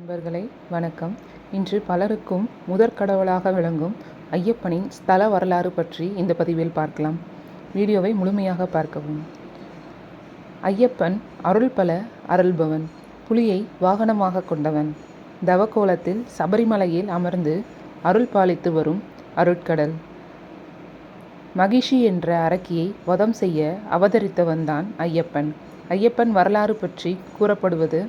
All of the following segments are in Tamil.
நண்பர்களை வணக்கம். இன்று பலருக்கும் முதற்கடவுளாக விளங்கும் ஐயப்பனின் ஸ்தல வரலாறு பற்றி இந்த பதிவில் பார்க்கலாம். வீடியோவை முழுமையாக பார்க்கவும். ஐயப்பன் அருள் பல அருள்பவன் புலியை வாகனமாக கொண்டவன். தவக்கோலத்தில் சபரிமலையில் அமர்ந்து அருள் பாலித்து வரும் அருட்கடல். மகிஷி என்ற அரக்கியை வதம் செய்ய அவதரித்தவன்தான் ஐயப்பன். ஐயப்பன் வரலாறு பற்றி கூறப்படுவது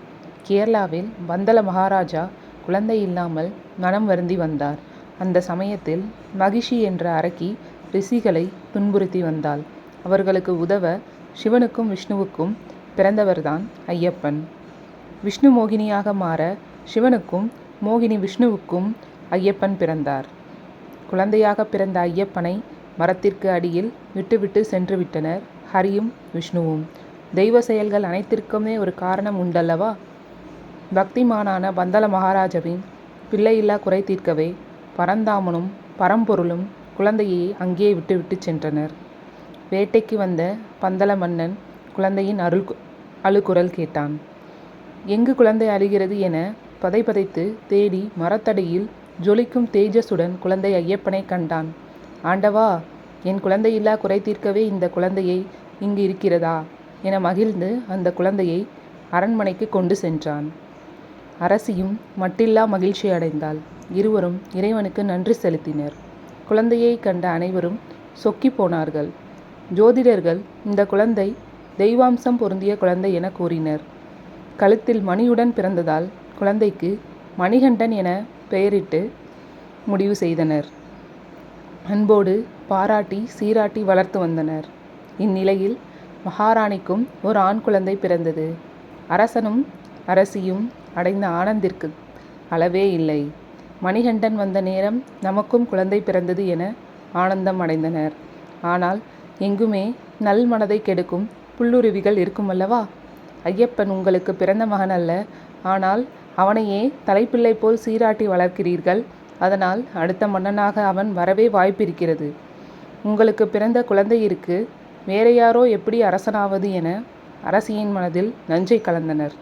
கேரளாவில் வந்தல மகாராஜா குழந்தை இல்லாமல் மனம் வருந்தி வந்தார். அந்த சமயத்தில் மகிஷி என்ற அரக்கி ரிஷிகளை துன்புறுத்தி வந்தாள். அவர்களுக்கு உதவ சிவனுக்கும் விஷ்ணுவுக்கும் பிறந்தவர்தான் ஐயப்பன். விஷ்ணு மோகினியாக மாற சிவனுக்கும் மோகினி விஷ்ணுவுக்கும் ஐயப்பன் பிறந்தார். குழந்தையாக பிறந்த ஐயப்பனை மரத்திற்கு அடியில் விட்டுவிட்டு சென்று விட்டனர் ஹரியும் விஷ்ணுவும். தெய்வ செயல்கள் அனைத்திற்குமே ஒரு காரணம் உண்டல்லவா? பக்திமானான பந்தல மகாராஜாவின் பிள்ளையில்லா குறை தீர்க்கவே பரந்தாமனும் பரம்பொருளும் குழந்தையை அங்கே விட்டுவிட்டு சென்றனர். வேட்டைக்கு வந்த பந்தல மன்னன் குழந்தையின் அருள் அழுகுரல் கேட்டான். எங்கு குழந்தை அழுகிறது என பதை பதைத்து தேடி மரத்தடியில் ஜொலிக்கும் தேஜஸுடன் குழந்தை ஐயப்பனை கண்டான். ஆண்டவா என் குழந்தையில்லா குறை தீர்க்கவே இந்த குழந்தையை இங்கு இருக்கிறதா? என மகிழ்ந்து அந்த குழந்தையை அரண்மனைக்கு கொண்டு சென்றான். அரசியும் மட்டில்லா மகிழ்ச்சி அடைந்தாள். இருவரும் இறைவனுக்கு நன்றி செலுத்தினர். குழந்தையை கண்ட அனைவரும் சொக்கி போனார்கள். ஜோதிடர்கள் இந்த குழந்தை தெய்வாம்சம் பொருந்திய குழந்தை என கூறினர். கழுத்தில் மணியுடன் பிறந்ததால் குழந்தைக்கு மணிகண்டன் என பெயரிட்டு முடிவு செய்தனர். அன்போடு பாராட்டி சீராட்டி வளர்த்து வந்தனர். இந்நிலையில் மகாராணிக்கும் ஒரு ஆண் குழந்தை பிறந்தது. அரசனும் அரசியும் அடைந்த ஆனந்திற்கு அளவே இல்லை. மணிகண்டன் வந்த நேரம் நமக்கும் குழந்தை பிறந்தது என ஆனந்தம் அடைந்தனர். ஆனால் எங்குமே நல் மனதை கெடுக்கும் புல்லுருவிகள் இருக்குமல்லவா ஐயப்பன் உங்களுக்கு பிறந்த மகன் அல்ல. ஆனால் அவனையே தலைப்பிள்ளை போல் சீராட்டி வளர்க்கிறீர்கள். அதனால் அடுத்த மன்னனாக அவன் வரவே வாய்ப்பிருக்கிறது. உங்களுக்கு பிறந்த குழந்தையிற்கு வேற யாரோ எப்படி அரசனாவது என அரசியின் மனதில் நஞ்சை கலந்தனர்.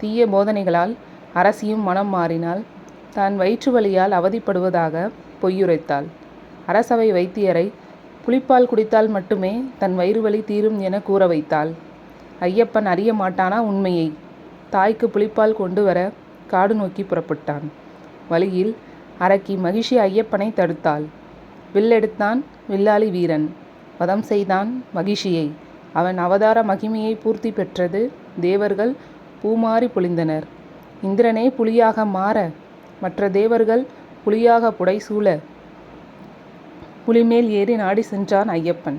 தீய போதனைகளால் அரசியும் மனம் மாறினாள். தான் வயிற்று வலியால் அவதிப்படுவதாக பொய்யுரைத்தாள். அரசவை வைத்தியரை புளிப்பால் குடித்தால் மட்டுமே தன் வயிறு வலி தீரும் என கூற வைத்தாள். ஐயப்பன் அறிய மாட்டானா உண்மையை? தாய்க்கு புளிப்பால் கொண்டு வர காடு நோக்கி புறப்பட்டான். வழியில் அரக்கி மகிஷி ஐயப்பனை தடுத்தாள். வில்லெடுத்தான் வில்லாளி வீரன். வதம் செய்தான் மகிஷியை. அவன் அவதார மகிமையை பூர்த்தி பெற்றது தேவர்கள் பூமாறி பொழிந்தனர். இந்திரனே புலியாக மாற மற்ற தேவர்கள் புலியாக புடைசூழ புலிமேல் ஏறி நாடி சென்றான் ஐயப்பன்.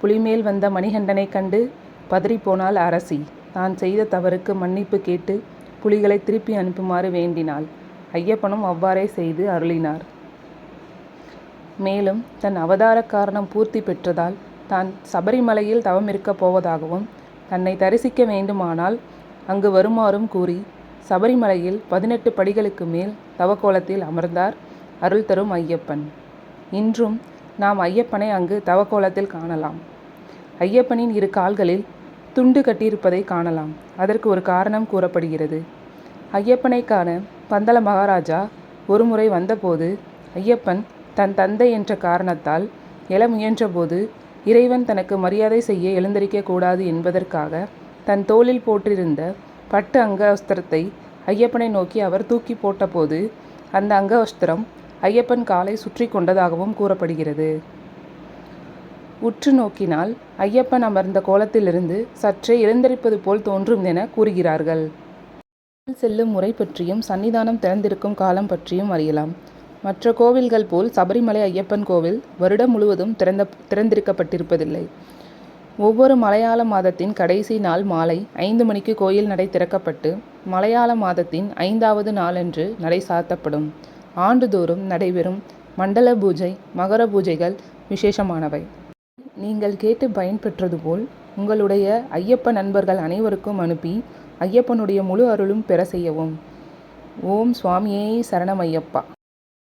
புலிமேல் வந்த மணிகண்டனை கண்டு பதறிப்போனாள் அரசி. தான் செய்த தவறுக்கு மன்னிப்பு கேட்டு புலிகளை திருப்பி அனுப்புமாறு வேண்டினாள். ஐயப்பனும் அவ்வாறே செய்து அருளினார். மேலும் தன் அவதார காரணம் பூர்த்தி பெற்றதால் தான் சபரிமலையில் தவம் இருக்கப் போவதாகவும் தன்னை தரிசிக்க வேண்டுமானால் அங்கு வருமாறும் கூறி சபரிமலையில் பதினெட்டு படிகளுக்கு மேல் தவக்கோலத்தில் அமர்ந்தார் அருள் தரும் ஐயப்பன். இன்றும் நாம் ஐயப்பனை அங்கு தவக்கோலத்தில் காணலாம். ஐயப்பனின் இரு கால்களில் துண்டு கட்டியிருப்பதை காணலாம். அதற்கு ஒரு காரணம் கூறப்படுகிறது. ஐயப்பனை காண பந்தல மகாராஜா ஒருமுறை வந்தபோது ஐயப்பன் தன் தந்தை என்ற காரணத்தால் எழ முயன்றபோது இறைவன் தனக்கு மரியாதை செய்ய எழுந்தரிக்கக்கூடாது என்பதற்காக தன் தோளில் போட்டிருந்த பட்டு அங்கவஸ்திரத்தை ஐயப்பனை நோக்கி அவர் தூக்கி போட்டபோது அந்த அங்கவஸ்திரம் ஐயப்பன் காலை சுற்றி கொண்டதாகவும் கூறப்படுகிறது. உற்று நோக்கினால் ஐயப்பன் அமர்ந்த கோலத்திலிருந்து சற்றே எழுந்தரிப்பது போல் தோன்றும் என கூறுகிறார்கள். செல்லும் முறை பற்றியும் சன்னிதானம் திறந்திருக்கும் காலம் பற்றியும் அறியலாம். மற்ற கோவில்கள் போல் சபரிமலை ஐயப்பன் கோவில் வருடம் முழுவதும் திறந்த திறந்திருக்கப்பட்டிருப்பதில்லை. ஒவ்வொரு மலையாள மாதத்தின் கடைசி நாள் மாலை ஐந்து மணிக்கு கோயில் நடை திறக்கப்பட்டு மலையாள மாதத்தின் ஐந்தாவது நாளன்று நடை சாத்தப்படும். ஆண்டுதோறும் நடைபெறும் மண்டல பூஜை மகர பூஜைகள் விசேஷமானவை. நீங்கள் கேட்டு பயன்பெற்றது போல் உங்களுடைய ஐயப்ப நண்பர்கள் அனைவருக்கும் அனுப்பி ஐயப்பனுடைய முழு அருளும் பெற செய்யவும். ஓம் சுவாமியே சரணம் ஐயப்பா.